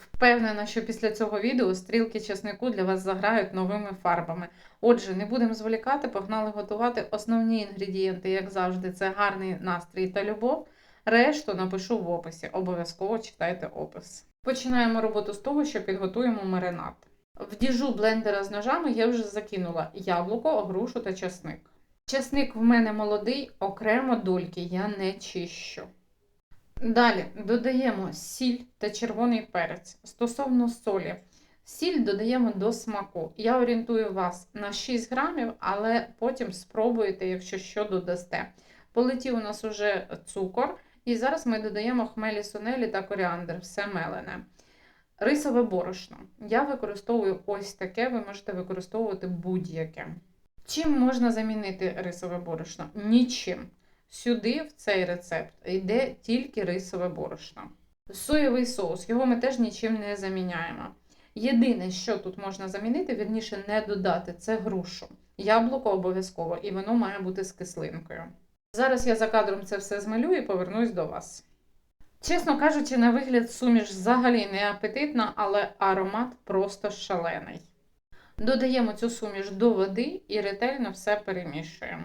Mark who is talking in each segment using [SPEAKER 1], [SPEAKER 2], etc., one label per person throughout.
[SPEAKER 1] Впевнена, що після цього відео стрілки чеснику для вас заграють новими фарбами. Отже, не будемо зволікати, погнали готувати основні інгредієнти, як завжди, це гарний настрій та любов. Решту напишу в описі. Обов'язково читайте опис. Починаємо роботу з того, що підготуємо маринад. В діжу блендера з ножами я вже закинула яблуко, грушу та часник. Часник в мене молодий, окремо дольки я не чищу. Далі додаємо сіль та червоний перець. Стосовно солі, сіль додаємо до смаку. Я орієнтую вас на 6 грамів, але потім спробуйте, якщо що додасте. Полетів у нас уже цукор, і зараз ми додаємо хмелі сунелі та коріандр, все мелене. Рисове борошно. Я використовую ось таке, ви можете використовувати будь-яке. Чим можна замінити рисове борошно? Нічим. Сюди, в цей рецепт, йде тільки рисове борошно. Соєвий соус, його ми теж нічим не заміняємо. Єдине, що тут можна замінити, вірніше не додати, це грушу. Яблуко обов'язково, і воно має бути з кислинкою. Зараз я за кадром це все змалю і повернусь до вас. Чесно кажучи, на вигляд суміш взагалі не апетитна, але аромат просто шалений. Додаємо цю суміш до води і ретельно все перемішуємо.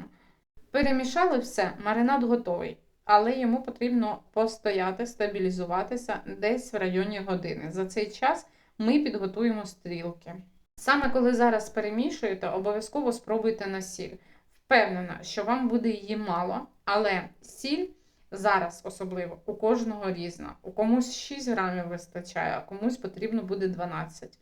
[SPEAKER 1] Перемішали все, маринад готовий, але йому потрібно постояти, стабілізуватися десь в районі години. За цей час ми підготуємо стрілки. Саме коли зараз перемішуєте, обов'язково спробуйте на сіль. Впевнена, що вам буде її мало, але сіль зараз особливо у кожного різна. У комусь 6 грамів вистачає, а комусь потрібно буде 12.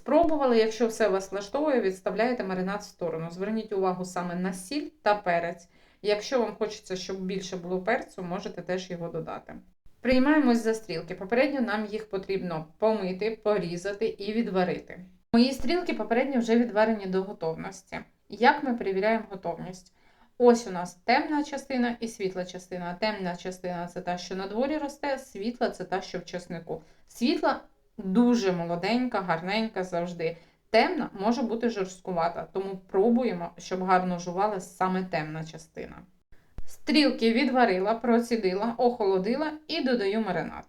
[SPEAKER 1] Спробували, якщо все вас влаштовує, відставляєте маринад в сторону. Зверніть увагу саме на сіль та перець. Якщо вам хочеться, щоб більше було перцю, можете теж його додати. Приймаємось за стрілки. Попередньо нам їх потрібно помити, порізати і відварити. Мої стрілки попередньо вже відварені до готовності. Як ми перевіряємо готовність? Ось у нас темна частина і світла частина. Темна частина це та, що на дворі росте, світла це та, що в часнику. Світла дуже молоденька, гарненька завжди. Темна може бути жорсткувата, тому пробуємо, щоб гарно жувала саме темна частина. Стрілки відварила, процідила, охолодила і додаю маринад.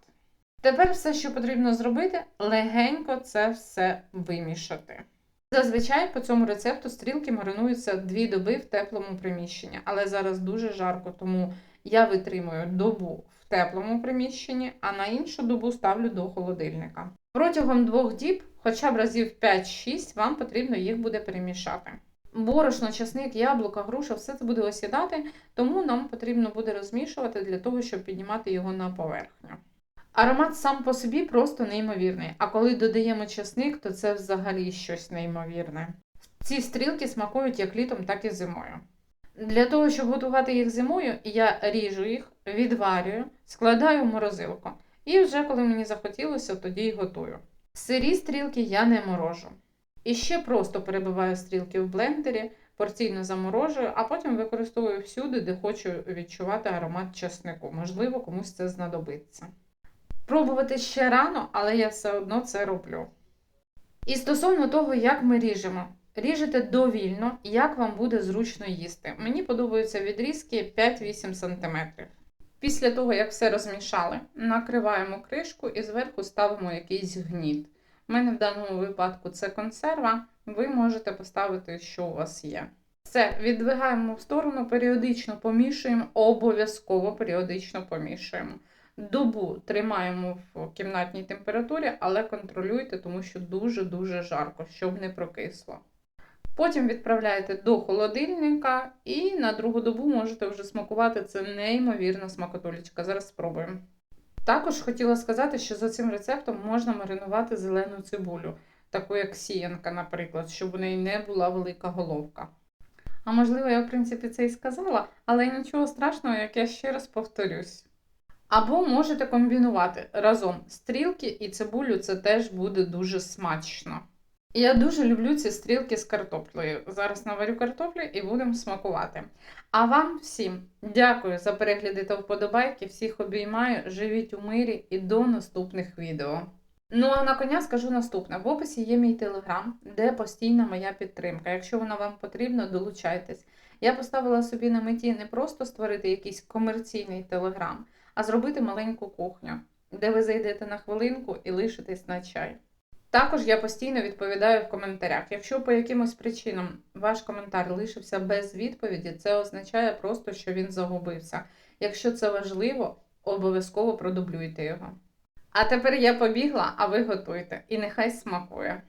[SPEAKER 1] Тепер все, що потрібно зробити, легенько це все вимішати. Зазвичай по цьому рецепту стрілки маринуються 2 доби в теплому приміщенні, але зараз дуже жарко, тому я витримую добу в теплому приміщенні, а на іншу добу ставлю до холодильника. Протягом двох діб, хоча б разів 5-6, вам потрібно їх буде перемішати. Борошно, часник, яблука, груша, все це буде осідати, тому нам потрібно буде розмішувати для того, щоб піднімати його на поверхню. Аромат сам по собі просто неймовірний, а коли додаємо часник, то це взагалі щось неймовірне. Ці стрілки смакують як літом, так і зимою. Для того, щоб готувати їх зимою, я ріжу їх, відварюю, складаю в морозилку. І вже коли мені захотілося, тоді й готую. Сирі стрілки я не морожу. І ще просто перебиваю стрілки в блендері, порційно заморожую, а потім використовую всюди, де хочу відчувати аромат часнику. Можливо, комусь це знадобиться. Пробувати ще рано, але я все одно це роблю. І стосовно того, як ми ріжемо. Ріжете довільно, як вам буде зручно їсти. Мені подобаються відрізки 5-8 см. Після того, як все розмішали, накриваємо кришку і зверху ставимо якийсь гніт. У мене в даному випадку це консерва, ви можете поставити, що у вас є. Все, віддвигаємо в сторону, періодично помішуємо, обов'язково періодично помішуємо. Добу тримаємо в кімнатній температурі, але контролюйте, тому що дуже-дуже жарко, щоб не прокисло. Потім відправляєте до холодильника і на другу добу можете вже смакувати. Це неймовірна смакотулечка. Зараз спробуємо. Також хотіла сказати, що за цим рецептом можна маринувати зелену цибулю, таку як сіянка, наприклад, щоб у неї не була велика головка. А можливо, я, в принципі, це і сказала, але нічого страшного, як я ще раз повторюсь. Або можете комбінувати разом стрілки і цибулю, це теж буде дуже смачно. Я дуже люблю ці стрілки з картоплею. Зараз наварю картоплю і будемо смакувати. А вам всім дякую за перегляди та вподобайки. Всіх обіймаю, живіть у мирі і до наступних відео. Ну а на коня скажу наступне: в описі є мій телеграм, де постійна моя підтримка. Якщо вона вам потрібна, долучайтесь. Я поставила собі на меті не просто створити якийсь комерційний телеграм, а зробити маленьку кухню. де ви зайдете на хвилинку і лишитесь на чай. Також я постійно відповідаю в коментарях. Якщо по якимось причинам ваш коментар лишився без відповіді, це означає просто, що він загубився. Якщо це важливо, обов'язково продублюйте його. А тепер я побігла, а ви готуйте. І нехай смакує.